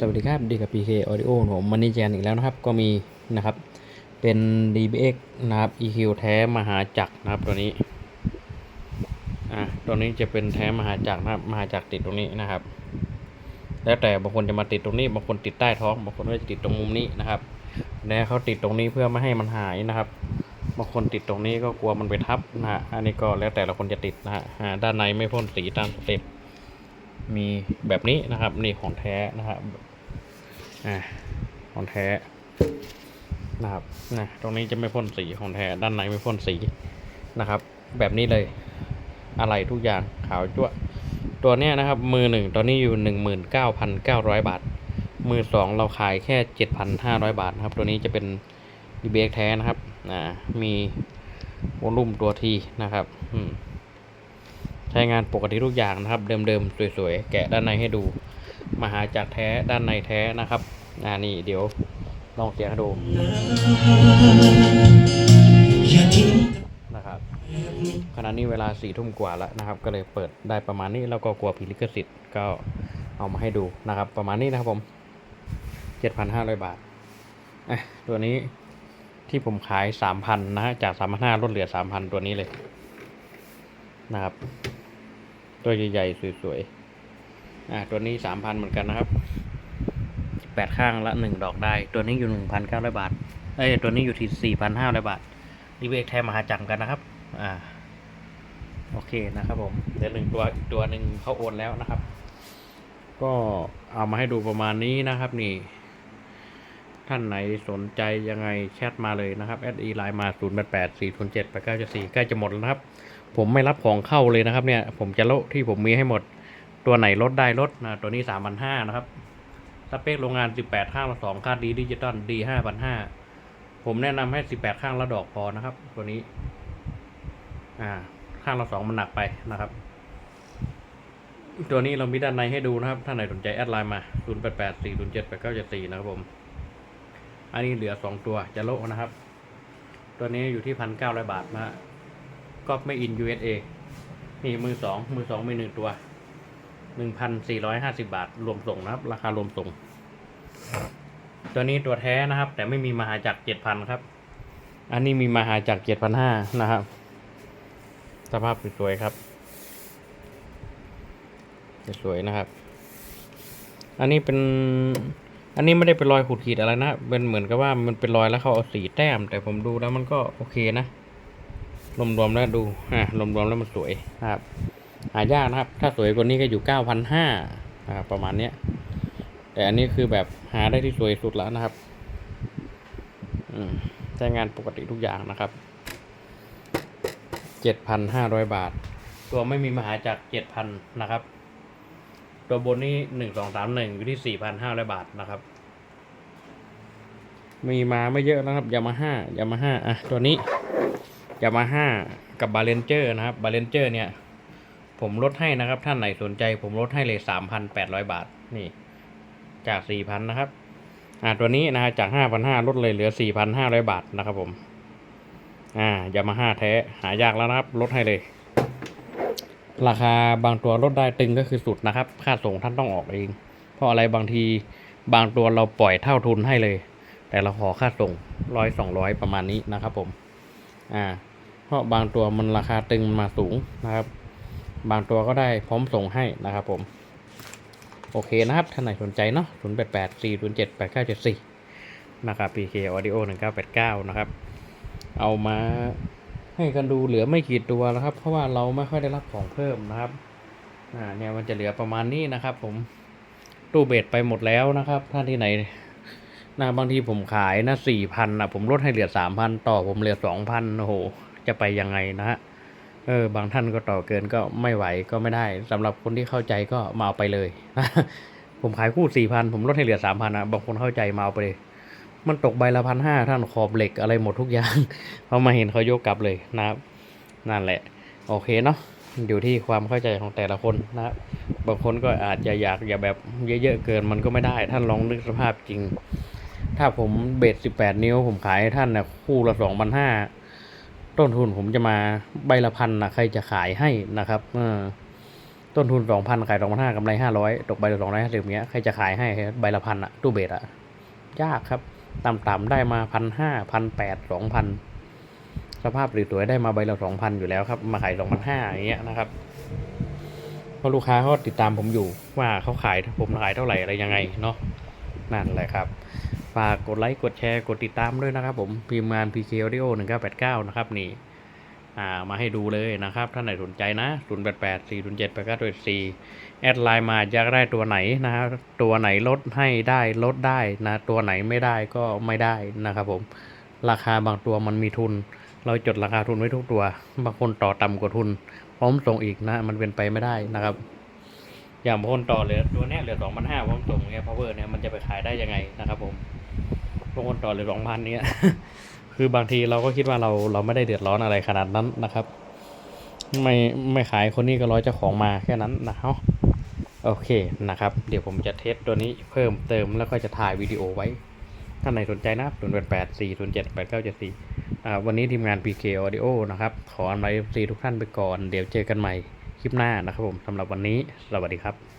สวัสดีครับดีกับ PK Audio ผมมันนี่แจนอีกแล้วนะครับ ก็มีนะครับ เป็น DBX นะครับ EQ แท้มหาจักรนะครับตัวนี้ อะตัวนี้จะเป็นแท้มหาจักรนะครับ มหาจักรติดตรงนี้นะครับ แล้วแต่บางคนจะมาติดตรงนี้ บางคนติดใต้ท้อง บางคนก็จะติดตรงมุมนี้นะครับแล้วเขาติดตรงนี้เพื่อไม่ให้มันหายนะครับ บางคนติดตรงนี้ก็กลัวมันไปทับนะฮะ อันนี้ก็แล้วแต่ละคนจะติดนะฮะ ด้านในไม่พ่นสีตามสเต็ปมีแบบนี้นะครับ นี่ของแท้นะครับ อ่าของแท้นะครับนะตรงนี้จะไม่พ่นสีของแท้ด้านในไม่พ่นสีนะครับ แบบนี้เลยอะไรทุกอย่างขาวจั่วตัวเนี้ยนะครับมือหนึ่งตอนนี้อยู่หนึ่งหมื่นเก้าพันเก้าร้อยบาท มือสองเราขายแค่เจ็ดพันห้าร้อยบาทนะครับ ตัวนี้จะเป็นดีเบกแท้นะครับอ่ามีวอลลุ่มตัวทีนะครับอืมใช้งานปกติทุกอย่างนะครับ เดิมๆ สวยๆ แกะด้านในให้ดู มาหาจากแท้ด้านในแท้นะครับอ่านี่เดี๋ยวลองเสียงให้ดูนะครับขณะนี้เวลาสี่ทุ่มกว่าแล้วนะครับ ก็เลยเปิดได้ประมาณนี้แล้วก็กลัวผิดลิขสิทธิ์ก็เอามาให้ดูนะครับ ประมาณนี้นะครับผมเจ็ดพันห้าร้อยบาทอะตัวนี้ที่ผมขายสามพันนะฮะจากสามพันห้าลดเหลือสามพันตัวนี้เลยนะครับ ตัวใหญ่ๆสวยๆ อ่าตัวนี้สามพันเหมือนกันนะครับแปดข้างละหนึ่งดอกได้ ตัวนี้อยู่หนึ่งพันเก้าร้อยบาทเอ้ยตัวนี้อยู่ที่สี่พันห้าร้อยบาทรีเวกแทมมหาจักรกันนะครับ อ่า โอเคนะครับผมเดี๋ยวหนึ่งตัวอีกตัวหนึ่งเขาโอนแล้วนะครับ ก็เอามาให้ดูประมาณนี้นะครับนี่ ท่านไหนสนใจยังไงแชทมาเลยนะครับแอดอีไลน์มา0 8 8 4 0 7 8 9 4ใกล้จะหมดแล้วนะครับ ผมไม่รับของเข้าเลยนะครับเนี่ย ผมจะโละที่ผมมีให้หมด ตัวไหนลดได้ลดนะตัวนี้3,500นห้านะครับสเปคโรงงาน18ข้างละ2ค่าดีดิจิตอลดี5,500ผมแนะนำให้18ข้างละดอกพอนะครับ ตัวนี้ อ่า ข้างละ2มันหนักไปนะครับ ตัวนี้เรามีด้านในให้ดูนะครับถ้าไหนสนใจแอดไลน์มา0 8 8 4 0 7 8 9 7 4นะครับผม อันนี้เหลือ2ตัวจะโลนะครับ ตัวนี้อยู่ที่1,900บาทนะฮะก็ไม่อิน USA นี่มือสองมือสองมีหนึ่งตัว หนึ่งพันสี่ร้อยห้าสิบาท รวมส่งนะครับ ราคารวมส่ง ตัวนี้ตัวแท้นะครับ แต่ไม่มีมหาจากรเจ็ดพันครับ อันนี้มีมหาจากรเจ็ดพันห้านะครับ สภาพสวยๆครับสวยนะครับ อันนี้เป็น อันนี้ไม่ได้เป็นรอยขูดขีดอะไรนะเป็นเหมือนกับว่ามันเป็นรอยแล้วเขาเอาสีแต้ม แต่ผมดูแล้วมันก็โอเคนะรวมๆแล้วดูอ่ารวมๆแล้วมันสวยนะครับ หายากนะครับ ถ้าสวยกว่านี้ก็อยู่เก้าพันห้านะครับประมาณเนี้ยแต่อันนี้คือแบบหาได้ที่สวยสุดแล้วนะครับใช้งานปกติทุกอย่างนะครับเจ็ดพันห้าร้อยบาท ตัวไม่มีมหาจากเจ็ดพันนะครับ ตัวบนนี้หนึ่งสองสามหนึ่งอยู่ที่สี่พันห้าร้อยบาทนะครับ มีมาไม่เยอะนะครับยามาฮ่ายามาฮ่าอะตัวนี้ยามาฮ่ากับบาเลนเจอร์นะครับบาเลนเจอร์เนี่ย ผมลดให้นะครับท่านไหนสนใจ ผมลดให้เลยสามพันแปดร้อยบาทนี่ จากสี่พันนะครับอ่าตัวนี้นะฮะจากห้าพันห้าลดเลยเหลือสี่พันห้าร้อยบาทนะครับผมอ่ายามาฮ่าแท้หายากแล้วนะครับลดให้เลย ราคาบางตัวลดได้ตึงก็คือสุดนะครับ ค่าส่งท่านต้องออกเอง เพราะอะไรบางทีบางตัวเราปล่อยเท่าทุนให้เลย แต่เราขอค่าส่งร้อยสองร้อยประมาณนี้นะครับผม อ่า เพราะบางตัวมันราคาตึงมาสูงนะครับ บางตัวก็ได้พร้อมส่งให้นะครับผม โอเคนะครับ ท่านไหนสนใจเนาะ0 8 8 4 0 7 8 9 7 4 นะครับ PK Audio 1989 นะครับ เอามาให้กันดูเหลือไม่กี่ตัวแล้วครับ เพราะว่าเราไม่ค่อยได้รับของเพิ่มนะครับ อ่าเนี่ยมันจะเหลือประมาณนี้นะครับ ผม ตู้เบ็ดไปหมดแล้วนะครับ ท่านที่ไหนนะบางทีผมขายนะสี่พันนะผมลดให้เหลือสามพันต่อผมเหลือสองพันโอ้โห จะไปยังไงนะฮะ เออบางท่านก็ต่อเกินก็ไม่ไหวก็ไม่ได้สำหรับคนที่เข้าใจก็มาเอาไปเลย ผมขายคู่สี่พันผมลดให้เหลือสามพันนะบางคนเข้าใจมาเอาไปเลย มันตกใบละพันห้าท่านขอบเหล็กอะไรหมดทุกอย่างพอมาเห็นเขายกกลับเลยนะครับ นั่นแหละ โอเคเนาะอยู่ที่ความเข้าใจของแต่ละคนนะครับบางคนก็อาจจะอยากอย่าแบบเยอะๆเกินมันก็ไม่ได้ ท่านลองนึกสภาพจริง ถ้าผมเบ็ดสิบแปดนิ้วผมขายให้ท่านนะคู่ละสองพันห้า ต้นทุนผมจะมาใบละพันนะใครจะขายให้นะครับเออต้นทุนสองพันขายสองพันห้ากำไรห้าร้อยตกใบละสองร้อยห้าสิบเงี้ยใครจะขายให้ใบละพันอะตู้เบสอะยากครับต่ำๆได้มาพันห้าพันแปดสองพันสภาพสวยๆได้มาใบละสองพันอยู่แล้วครับ มาขายสองพันห้าอย่างเงี้ยนะครับเพราะลูกค้าเขาติดตามผมอยู่ว่าเขาขายผมขายเท่าไหร่อะไรยังไงเนาะนั่นแหละครับ ฝากกดไลค์กดแชร์กดติดตามด้วยนะครับ ผมพิมพ์งาน PK Audio 1989 นะครับนี่อ่ามาให้ดูเลยนะครับท่านไหนสนใจนะ088 407 8974แอดไลน์มาอยากได้ตัวไหนนะครตัวไหนลดให้ได้ลดได้นะ ตัวไหนไม่ได้ก็ไม่ได้นะครับ ผมราคาบางตัวมันมีทุน เราจดราคาทุนไว้ทุกตัว บางคนต่อต่ำกว่าทุน พร้อมส่งอีกนะ มันเป็นไปไม่ได้นะครับ อย่างบางคนต่อเหลือตัวเนี้ยเหลือสองพันห้าพร้อมส่งเงี้ย power เนี่ยมันจะไปขายได้ยังไงนะครับผม บางคนต่อเหลือสองพันเนี้ย คือบางทีเราก็คิดว่าเราเราไม่ได้เดือดร้อนอะไรขนาดนั้นนะครับ ไม่ไม่ขายคนนี้ก็ร้อยเจ้าของมาแค่นั้นนะครับโอเคนะครับ เดี๋ยวผมจะเทสตัวนี้เพิ่มเติมแล้วก็จะถ่ายวิดีโอไว้ท่านไหนสนใจนะ0 8 8 4 0 7 8 9 7 4อ่าวันนี้ทีมงาน PK Audio นะครับ ขออำลา FC ทุกท่านไปก่อน เดี๋ยวเจอกันใหม่คลิปหน้านะครับผมสำหรับวันนี้ สวัสดีครับ